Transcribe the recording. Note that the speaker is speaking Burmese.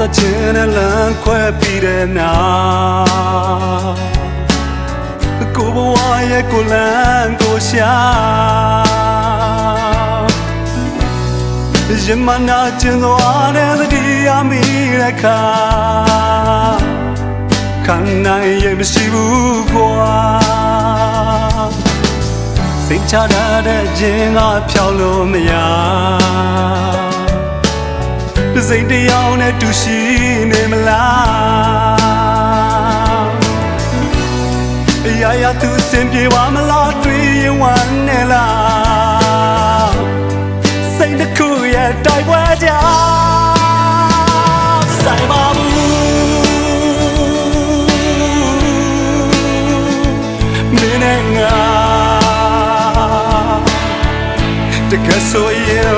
တချင်နဲ့လမ်းခွဲပြီးတဲ့နောက်ကိုဘဝရဲ့ကိုလမ်းကိုရှာရင်မနာကျင်စွာနဲ့သတိရမိတဲ့ခါခံနိုင်ရင်မရှိဘူးကွာစိတ်ချရတဲ့ခြင်းကဖြောင်းလို့မရ စိတ်တရားနဲ့တူရှိနေမလားအရာရာသူစင်ပြေပါမလားတွေ့ရင်ဝမ်းနေလားစိတ်တစ်ခုရဲ့တိုက်ပွဲကြောင့်ဆိုင်ပါဘူးမင်းနဲ့ငါတကယ်ဆိုရင်